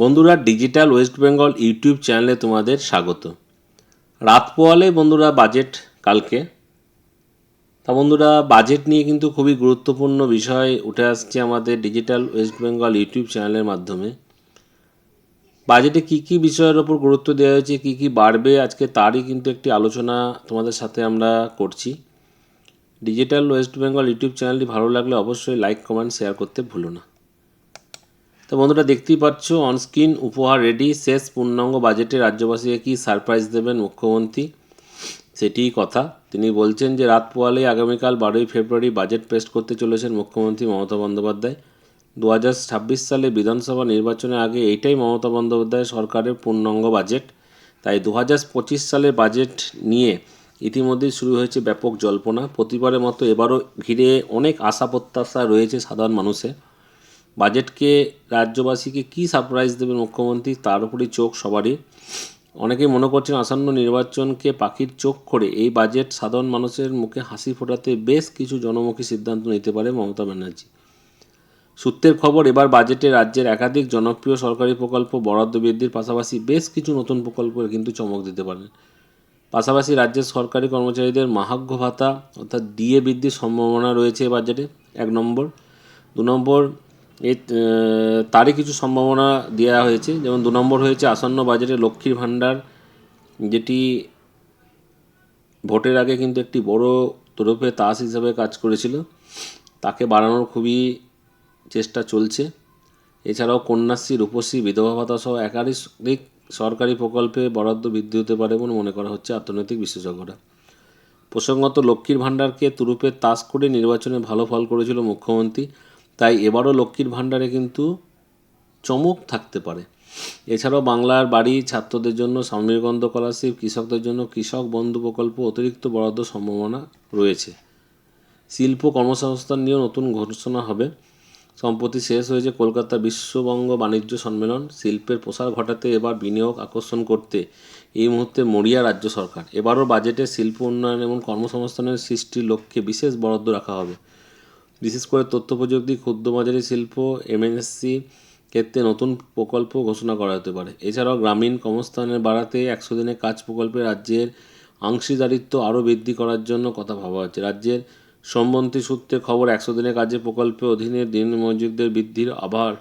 বন্ধুরা digital West Bengal YouTube চ্যানেলে তোমাদের স্বাগত। রাত পোয়ালে বন্ধুরা বাজেট কালকে। তা বন্ধুরা বাজেট নিয়ে কিন্তু খুবই গুরুত্বপূর্ণ বিষয় উঠে আসছে আমাদের ডিজিটাল ওয়েস্ট বেঙ্গল ইউটিউব চ্যানেলের মাধ্যমে। বাজেটে কী কী বিষয়ের ওপর গুরুত্ব দেওয়া হয়েছে, কী কী বাড়বে, আজকে তারই কিন্তু একটি আলোচনা তোমাদের সাথে আমরা করছি। ডিজিটাল ওয়েস্ট বেঙ্গল ইউটিউব চ্যানেলটি ভালো লাগলে অবশ্যই লাইক কমেন্ট শেয়ার করতে ভুলো না। তো বন্ধুরা দেখতেই পাচ্ছ অনস্ক্রিন উপহার রেডি শেষ পূর্ণাঙ্গ বাজেটে রাজ্যবাসীকে কী সারপ্রাইজ দেবেন মুখ্যমন্ত্রী? সেটিই কথা। তিনি বলছেন যে, রাত পোয়ালে আগামীকাল বারোই ফেব্রুয়ারি বাজেট পেশ করতে চলেছেন মুখ্যমন্ত্রী মমতা বন্দ্যোপাধ্যায়। দু হাজার ছাব্বিশ সালে বিধানসভা নির্বাচনের আগে এইটাই মমতা বন্দ্যোপাধ্যায় সরকারের পূর্ণাঙ্গ বাজেট তাই দু সালের বাজেট নিয়ে ইতিমধ্যেই শুরু হয়েছে ব্যাপক জল্পনা। প্রতিবারের মতো এবারও ঘিরে অনেক আশা প্রত্যাশা রয়েছে সাধারণ মানুষের। বাজেটকে রাজ্যবাসীকে কী সারপ্রাইজ দেবেন মুখ্যমন্ত্রী? তার উপরই চোখ সবারই। অনেকেই মনে করছেন আসন্ন নির্বাচনকে পাখির চোখ করে এই বাজেট সাধারণ মানুষের মুখে হাসি ফোটাতে বেশ কিছু জনমুখী সিদ্ধান্ত নিতে পারে মমতা ব্যানার্জি। সূত্রের খবর, এবার বাজেটে রাজ্যের একাধিক জনপ্রিয় সরকারি প্রকল্প বরাদ্দ বৃদ্ধির পাশাপাশি বেশ কিছু নতুন প্রকল্পের কিন্তু চমক দিতে পারেন পাশাপাশি রাজ্যের সরকারি কর্মচারীদের মাহাজ্ঞ ভাতা অর্থাৎ ডিএ বৃদ্ধির সম্ভাবনা রয়েছে এ বাজেটে। এক নম্বর। দু নম্বর এ, তারই কিছু সম্ভাবনা দেওয়া হয়েছে। যেমন দু নম্বর হয়েছে আসন্ন বাজেটে লক্ষ্মীর ভাণ্ডার, যেটি ভোটের আগে কিন্তু একটি বড় তরফে তাস হিসাবে কাজ করেছিল। তাকে বাড়ানোর খুবই চেষ্টা চলছে। এছাড়াও কন্যাশ্রী, রূপশ্রী, বিধবা ভাতা সহ একাধিক সরকারি প্রকল্পে বরাদ্দ বৃদ্ধি হতে পারে বলে মনে করা হচ্ছে অর্থনৈতিক বিশেষজ্ঞরা। প্রসঙ্গত লক্ষ্মীর ভাণ্ডারকে তুরুপের তাস করে নির্বাচনে ভালো ফল করেছিল মুখ্যমন্ত্রী। তাই এবারও লক্ষ্মীর ভাণ্ডারে কিন্তু চমক থাকতে পারে। এছাড়াও বাংলার বাড়ি ছাত্রদের জন্য স্বামীরগন্ধ স্কলারশিপ কৃষকদের জন্য কৃষক বন্ধু প্রকল্প অতিরিক্ত বরাদ্দ সম্ভাবনা রয়েছে। শিল্প কর্মসংস্থান নিয়েও নতুন ঘোষণা হবে। সম্প্রতি শেষ হয়েছে কলকাতা বিশ্ববঙ্গ বাণিজ্য সম্মেলন। শিল্পের প্রসার ঘটাতে এবার বিনিয়োগ আকর্ষণ করতে এই মুহূর্তে মরিয়া রাজ্য সরকার। এবারও বাজেটে শিল্প উন্নয়ন এবং কর্মসংস্থানের সৃষ্টির লক্ষ্যে বিশেষ বরাদ্দ রাখা হবে। বিশেষ করে তথ্য প্রযুক্তি, ক্ষুদ্র মাঝারি শিল্প এমএনএসসি ক্ষেত্রে নতুন প্রকল্প ঘোষণা করা হতে পারে। এছাড়াও গ্রামীণ কর্মস্থানের বাড়াতে একশো দিনের কাজ প্রকল্পে রাজ্যের অংশীদারিত্ব আরও বৃদ্ধি করার জন্য কথা ভাবা হচ্ছে। রাজ্যের সম্বন্ধী সূত্রে খবর, একশো দিনের কাজের প্রকল্পে অধীনে দিন মজুরদের বৃদ্ধির আবার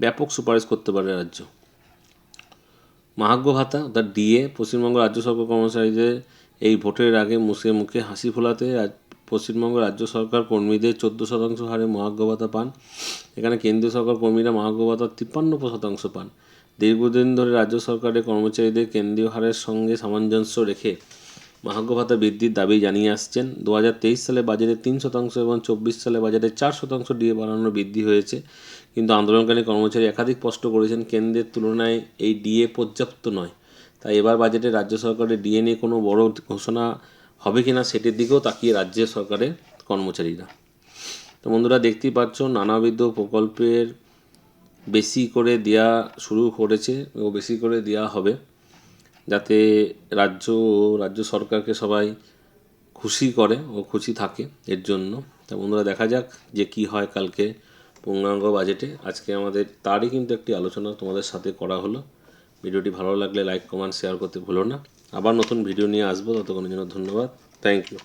ব্যাপক সুপারিশ করতে পারে রাজ্য। মাহাজ্ঞ ভাতা, অর্থাৎ ডিএ, পশ্চিমবঙ্গ রাজ্য সরকার কর্মচারীদের এই ভোটের আগে মুখে মুখে হাসি ফোলাতে পশ্চিমবঙ্গ রাজ্য সরকার কর্মীদের চোদ্দ শতাংশ হারে মহাজ্ঞ ভাতা পান। এখানে কেন্দ্রীয় সরকার কর্মীরা মহাজ্ঞ ভাতা তিপ্পান্ন শতাংশ পান। দীর্ঘদিন ধরে রাজ্য সরকারের কর্মচারীদের কেন্দ্রীয় হারের সঙ্গে সামঞ্জস্য রেখে মহাজ্ঞ ভাতা বৃদ্ধির দাবি জানিয়ে আসছেন। দু হাজার তেইশ সালে বাজেটে তিন শতাংশ এবং চব্বিশ সালে বাজেটে চার শতাংশ ডিএ বাড়ানোর বৃদ্ধি হয়েছে। কিন্তু আন্দোলনকারী কর্মচারী একাধিক স্পষ্ট করেছেন, কেন্দ্রের তুলনায় এই ডিএ পর্যাপ্ত নয়। তাই এবার বাজেটে রাজ্য সরকারের ডিএ নিয়ে কোনো বড় ঘোষণা হবে কিনা সেটির দিকেও তাকিয়ে রাজ্য সরকারের কর্মচারীরা। তো বন্ধুরা, দেখতেই পাচ্ছ, নানাবিধ প্রকল্পের বেশি করে দেওয়া শুরু করেছে ও বেশি করে দেওয়া হবে, যাতে রাজ্য ও রাজ্য সরকারকে সবাই খুশি করে ও খুশি থাকে এর জন্য। তা বন্ধুরা, দেখা যাক যে কি হয় কালকে পূর্ণাঙ্গ বাজেটে। আজকে আমাদের তারই কিন্তু একটি আলোচনা তোমাদের সাথে করা হলো। ভিডিওটি ভালো লাগলে লাইক, কমেন্ট, শেয়ার করতে ভুলো না। আবার নতুন ভিডিও নিয়ে আসব ততক্ষণের জন্য ধন্যবাদ। Thank you